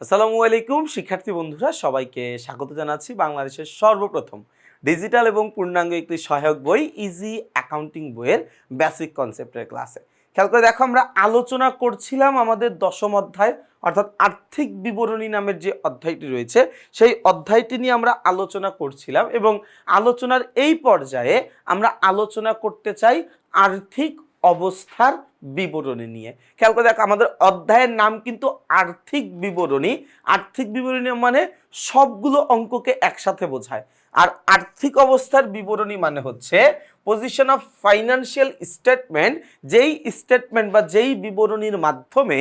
আসসালামু আলাইকুম, শিক্ষার্থী বন্ধুরা, সবাইকে স্বাগত জানাচ্ছি বাংলাদেশের সর্বপ্রথম ডিজিটাল এবং পূর্ণাঙ্গ একটি সহায়ক বই ইজি অ্যাকাউন্টিং বইয়ের বেসিক কনসেপ্টের ক্লাসে। খেয়াল করে দেখো, আমরা আলোচনা করছিলাম আমাদের দশম অধ্যায়, অর্থাৎ আর্থিক বিবরণী নামের যে অধ্যায়টি রয়েছে, সেই অধ্যায়টি নিয়ে আমরা আলোচনা করছিলাম এবং আলোচনার এই পর্যায়ে আমরা আলোচনা করতে চাই আর্থিক অবস্থার বিবরণী নিয়ে। খেয়াল করে দেখো, আমাদের অধ্যায়ের নাম কিন্তু আর্থিক বিবরণী। আর্থিক বিবরণী মানে সবগুলো অঙ্ককে একসাথে বোঝায়। আর আর্থিক অবস্থার বিবরণী মানে হচ্ছে পজিশন অফ ফাইন্যান্সিয়াল স্টেটমেন্ট যেই স্টেটমেন্ট বা যেই বিবরণীর মাধ্যমে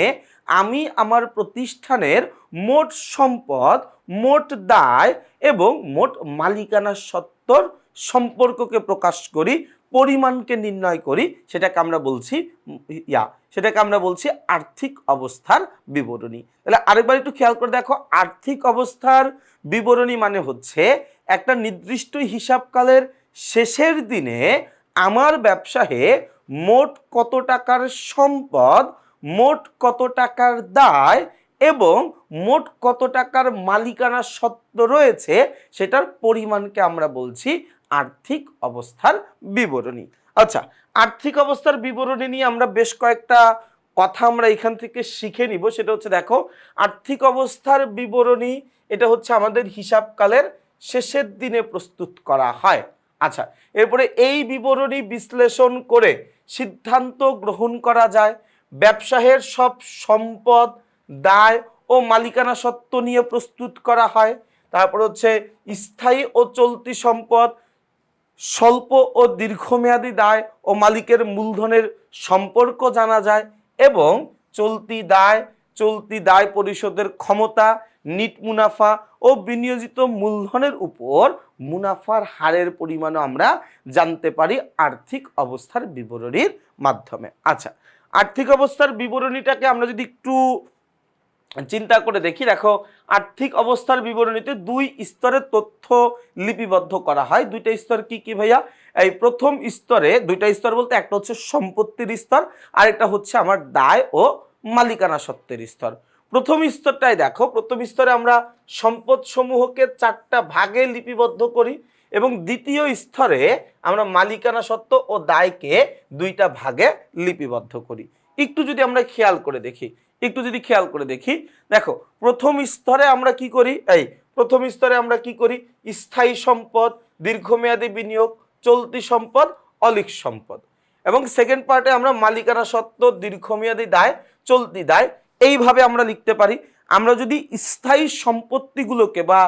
আমি আমার প্রতিষ্ঠানের মোট সম্পদ, মোট দায় এবং মোট মালিকানা সত্তর সম্পর্ককে প্রকাশ করি পরিমাণকে নির্ণয় করি, সেটাকে আমরা বলছি ইয়া, সেটাকে আমরা বলছি আর্থিক অবস্থার বিবরণী। তাহলে আরেকবার একটু খেয়াল করে দেখো, আর্থিক অবস্থার বিবরণী মানে হচ্ছে একটা নির্দিষ্ট হিসাবকালের শেষের দিনে আমার ব্যবসায়ে মোট কত টাকার সম্পদ, মোট কত টাকার দায় এবং মোট কত টাকার মালিকানা সত্ত্ব রয়েছে, সেটার পরিমাণকে আমরা বলছি আর্থিক অবস্থার বিবরণী। আচ্ছা আর্থিক অবস্থার বিবরণী নিয়ে আমরা বেশ কয়েকটা কথা আমরা এখান থেকে শিখে নিব। সেটা হচ্ছে, দেখো, আর্থিক অবস্থার বিবরণী, এটা হচ্ছে আমাদের হিসাবকালের শেষের দিনে প্রস্তুত করা হয়। আচ্ছা এরপরে এই বিবরণী বিশ্লেষণ করে সিদ্ধান্ত গ্রহণ করা যায়। ব্যবসায়ের সব সম্পদ, দায় ও মালিকানা সত্ত্ব নিয়ে প্রস্তুত করা হয়। তারপর হচ্ছে, স্থায়ী ও চলতি সম্পদ স্বল্প ও দীর্ঘমেয়াদী দায় ও মালিকের মূলধনের সম্পর্ক জানা যায় এবং চলতি দায় চলতি দায় পরিশোধের ক্ষমতা, নিট মুনাফা ও বিনিয়োজিত মূলধনের উপর মুনাফার হারের পরিমাণও আমরা জানতে পারি আর্থিক অবস্থার বিবরণীর মাধ্যমে। আচ্ছা আর্থিক অবস্থার বিবরণীটাকে আমরা যদি একটু চিন্তা করে দেখি, দেখো, আর্থিক অবস্থার বিবরণীতে দুই স্তরের তথ্য লিপিবদ্ধ করা হয়। দুইটা স্তর কি কি ভাইয়া? এই প্রথম স্তরে দুইটা স্তর বলতে একটা হচ্ছে সম্পত্তির স্তর আর একটা হচ্ছে আমার দায় ও মালিকানা সত্ত্বের স্তর। প্রথম স্তরটাই দেখো, প্রথম স্তরে আমরা সম্পদ সমূহকে চারটা ভাগে লিপিবদ্ধ করি এবং দ্বিতীয় স্তরে আমরা মালিকানা সত্ত্ব ও দায়কে দুইটা ভাগে লিপিবদ্ধ করি। একটু যদি আমরা খেয়াল করে দেখি একটু যদি খেয়াল করে দেখি, দেখো, প্রথম স্তরে আমরা কি করি? এই, প্রথম স্তরে আমরা কি করি? স্থায়ী সম্পদ, দীর্ঘমেয়াদী বিনিয়োগ, চলতি সম্পদ অলিক সম্পদ। এবং সেকেন্ড পার্টে আমরা মালিকানা সত্ত্ব, দীর্ঘমেয়াদী দায়, চলতি দায়, এইভাবে আমরা লিখতে পারি। আমরা যদি স্থায়ী সম্পত্তিগুলোকে বা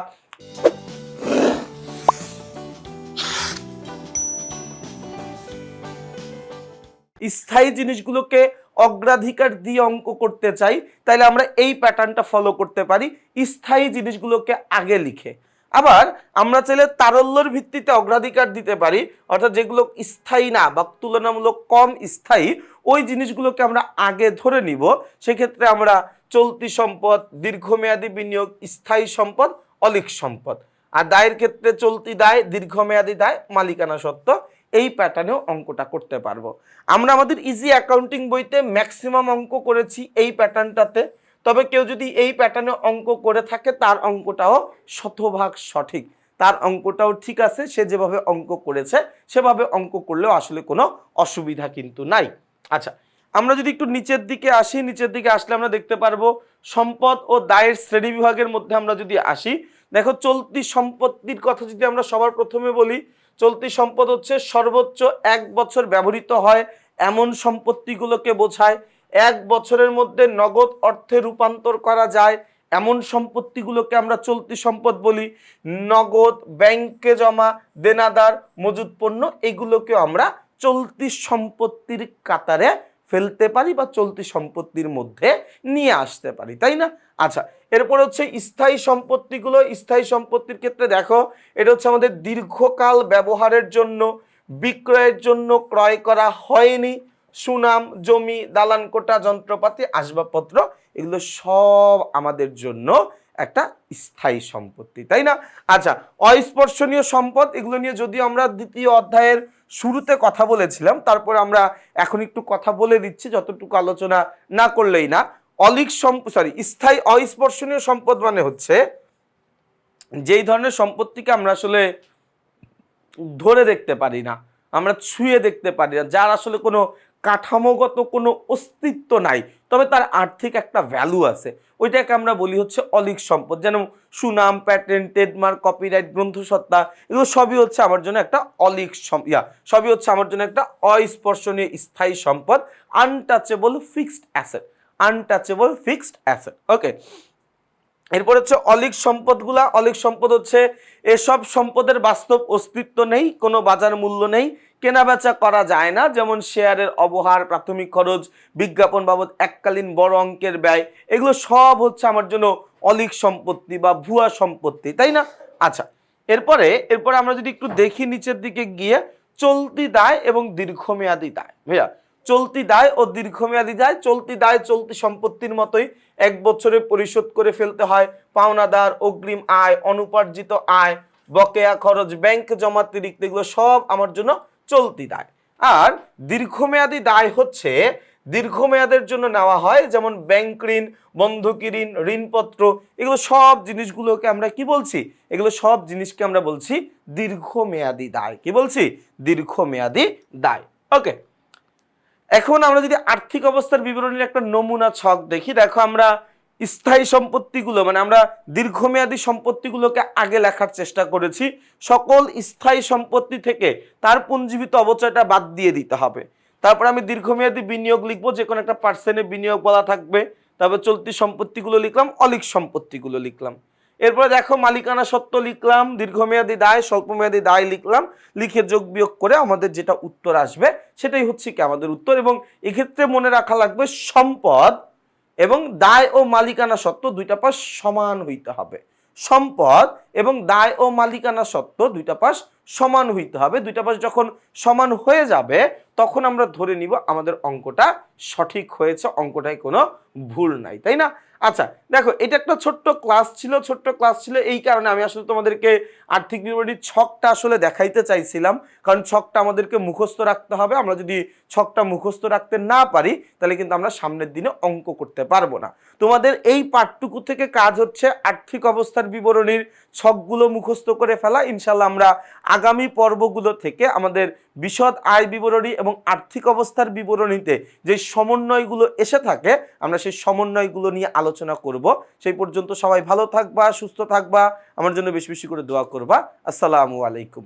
স্থায়ী জিনিসগুলোকে অগ্রাধিকার দিয়ে অঙ্ক করতে চাই তাহলে আমরা এই প্যাটার্নটা ফলো করতে পারি, স্থায়ী জিনিসগুলোকে আগে লিখে। আবার আমরা চাইলে তারল্যর ভিত্তিতে অগ্রাধিকার দিতে পারি, অর্থাৎ যেগুলো স্থায়ী না বা তুলনামূলক কম স্থায়ী, ওই জিনিসগুলোকে আমরা আগে ধরে নিব। সেক্ষেত্রে আমরা চলতি সম্পদ, দীর্ঘমেয়াদী বিনিয়োগ, স্থায়ী সম্পদ অলিক সম্পদ। আর দায়ের ক্ষেত্রে চলতি দায়, দীর্ঘমেয়াদী দায়, মালিকানা সত্ত্ব। এই প্যাটার্নেও অঙ্কটা করতে পারব। আমরা আমাদের ইজি অ্যাকাউন্টিং বইতে ম্যাক্সিমাম অঙ্ক করেছি এই প্যাটার্নটাতে তবে কেউ যদি এই প্যাটার্নে অঙ্ক করে থাকে, তার অঙ্কটাও শতভাগ সঠিক। তার অঙ্কটাও ঠিক আছে, সে যেভাবে অঙ্ক করেছে, সেভাবে অঙ্ক করলেও আসলে কোনো অসুবিধা কিন্তু নাই। আচ্ছা আমরা যদি একটু নিচের দিকে আসি, নিচের দিকে আসলে আমরা দেখতে পারব সম্পদ ও দায়ের শ্রেণি বিভাগের মধ্যে আমরা যদি আসি, দেখো চলতি সম্পত্তির কথা যদি আমরা সবার প্রথমে বলি চলতি সম্পদ হচ্ছে সর্বোচ্চ এক বছর ব্যবহৃত হয়। এমন সম্পত্তিগুলোকে বোঝায়, এক বছরের মধ্যে নগদ অর্থে রূপান্তর করা যায়। এমন সম্পত্তিগুলোকে আমরা চলতি সম্পদ বলি। নগদ, ব্যাংকে জমা, দেনাদার মজুদ পণ্য এগুলোকে আমরা চলতি সম্পত্তির কাতারে ফেলতে পারি বা চলতি সম্পত্তির মধ্যে নিয়ে আসতে পারি, তাই না? আচ্ছা এরপর হচ্ছে স্থায়ী সম্পত্তিগুলো, স্থায়ী সম্পত্তির ক্ষেত্রে দেখো, এটা হচ্ছে আমাদের দীর্ঘকাল ব্যবহারের জন্য, বিক্রয়ের জন্য ক্রয় করা হয়নি, সুনাম, জমি, দালান কোটা, যন্ত্রপাতি, আসবাবপত্র, এগুলো সব আমাদের জন্য একটা স্থায়ী সম্পত্তি, তাই না? আচ্ছা অস্পর্শনীয় সম্পদ, এগুলো নিয়ে যদি আমরা দ্বিতীয় অধ্যায়ের শুরুতে কথা বলেছিলাম, তারপর আমরা এখন একটু কথা বলে দিচ্ছি, যতটুকু আলোচনা না করলেই না। অলিক সরি স্থায়ী অস্পর্শনীয় সম্পদ মানে হচ্ছে যেই ধরনের সম্পত্তিকে আমরা আসলে ধরে দেখতে পারি না, আমরা ছুঁয়ে দেখতে পারি না, যার আসলে কোনো কাঠামোগত কোনো অস্তিত্ব নাই, তবে তার আর্থিক একটা ভ্যালু আছে। ওইটাকে আমরা বলি হচ্ছে অলিক সম্পদ। যেন সুনাম প্যাটেন্ট ট্রেডমার্ক কপিরাইট গ্রন্থসত্তা, এগুলো সবই হচ্ছে আমার জন্য একটা অলিক ইয়া, সবই হচ্ছে আমার জন্য একটা অস্পর্শনীয় স্থায়ী সম্পদ untouchable fixed asset untouchable fixed asset okay এরপর হচ্ছে অলিক সম্পদগুলা, অলিক সম্পদ হচ্ছে এসব সম্পদের বাস্তব অস্তিত্ব নেই, কোনো বাজার মূল্য নেই কেনাবেচা করা যায় না। যেমন শেয়ারের অবহার, প্রাথমিক খরচ, বিজ্ঞাপন বাবদ এককালীন বড় অঙ্কের ব্যয়, এগুলো সব হচ্ছে আমার জন্য অলিক সম্পত্তি বা ভুয়া সম্পত্তি, তাই না? আচ্ছা এরপরে এরপরে আমরা যদি একটু দেখি নিচের দিকে গিয়ে, চলতি দায় এবং দীর্ঘমেয়াদী দায়। ভাইয়া, চলতি দায় ও দীর্ঘমেয়াদী দায়, চলতি দায়, চলতি সম্পত্তির মতোই এক বছরে পরিশোধ করে ফেলতে হয়। পাওনাদার, অগ্রিম আয়, অনুপার্জিত আয়, বকেয়া খরচ, ব্যাংক জমাতিরিক্ত এগুলো সব আমার জন্য চলতি দায়। আর দীর্ঘমেয়াদী দায় হচ্ছে দীর্ঘমেয়াদের জন্য নেওয়া হয়, যেমন ব্যাংক ঋণ, বন্ধকি ঋণ, ঋণপত্র, এগুলো সব জিনিসগুলোকে আমরা কি বলছি? এগুলো সব জিনিসকে আমরা বলছি দীর্ঘমেয়াদী দায়। কি বলছি? দীর্ঘমেয়াদী দায়। ওকে এখন আমরা যদি আর্থিক অবস্থার বিবরণীর একটা নমুনা ছক দেখি, দেখো আমরা স্থায়ী সম্পত্তিগুলো মানে আমরা দীর্ঘমেয়াদী সম্পত্তিগুলোকে আগে লেখার চেষ্টা করেছি, সকল স্থায়ী সম্পত্তি থেকে তার পুঞ্জীবিত অবচয়টা বাদ দিয়ে দিতে হবে। তারপর আমি দীর্ঘমেয়াদী বিনিয়োগ লিখব যে কোনো একটা পার্সেন্টে বিনিয়োগ বলা থাকবে। তারপর চলতি সম্পত্তিগুলো লিখলাম অলিক সম্পত্তিগুলো লিখলাম। এরপরে দেখো মালিকানা সত্ত্ব লিখলাম, দীর্ঘমেয়াদী দায়, স্বল্পমেয়াদী দায় লিখলাম, লিখে যোগ বিয়োগ করে আমাদের যেটা উত্তর আসবে, সেটাই হচ্ছে কি আমাদের উত্তর। এবং এক্ষেত্রে মনে রাখা লাগবে সম্পদ এবং দায় ও মালিকানা সত্ত্ব দুইটা পাশ সমান হইতে হবে। সম্পদ এবং দায় ও মালিকানা সত্ত্ব দুইটা পাশ সমান হইতে হবে। দুইটা পাশ যখন সমান হয়ে যাবে, তখন আমরা ধরে নিব আমাদের অঙ্কটা সঠিক হয়েছে, অঙ্কটায় কোনো ভুল নাই, তাই না? আচ্ছা দেখো, এটা একটা ছোট্ট ক্লাস ছিল, ছোট্ট ক্লাস ছিল এই কারণে আমি আসলে তোমাদেরকে আর্থিক বিবরণীর ছকটা আসলে দেখাইতে চাইছিলাম। কারণ ছকটা আমাদেরকে মুখস্থ রাখতে হবে। আমরা যদি ছকটা মুখস্থ রাখতে না পারি, তাহলে কিন্তু আমরা সামনের দিনে অঙ্ক করতে পারব না। তোমাদের এই পাঠটুকু থেকে কাজ হচ্ছে আর্থিক অবস্থার বিবরণীর ছকগুলো মুখস্থ করে ফেলা। ইনশাল্লাহ আমরা আগামী পর্বগুলো থেকে আমাদের বিশদ আয় বিবরণী এবং আর্থিক অবস্থার বিবরণীতে যে সমন্বয়গুলো এসে থাকে, আমরা সেই সমন্বয়গুলো নিয়ে আলোচনা করব। সেই পর্যন্ত সবাই ভালো থাকবা, সুস্থ থাকবা। আমার জন্য বেশি বেশি করে দোয়া করবা। আসসালামু আলাইকুম।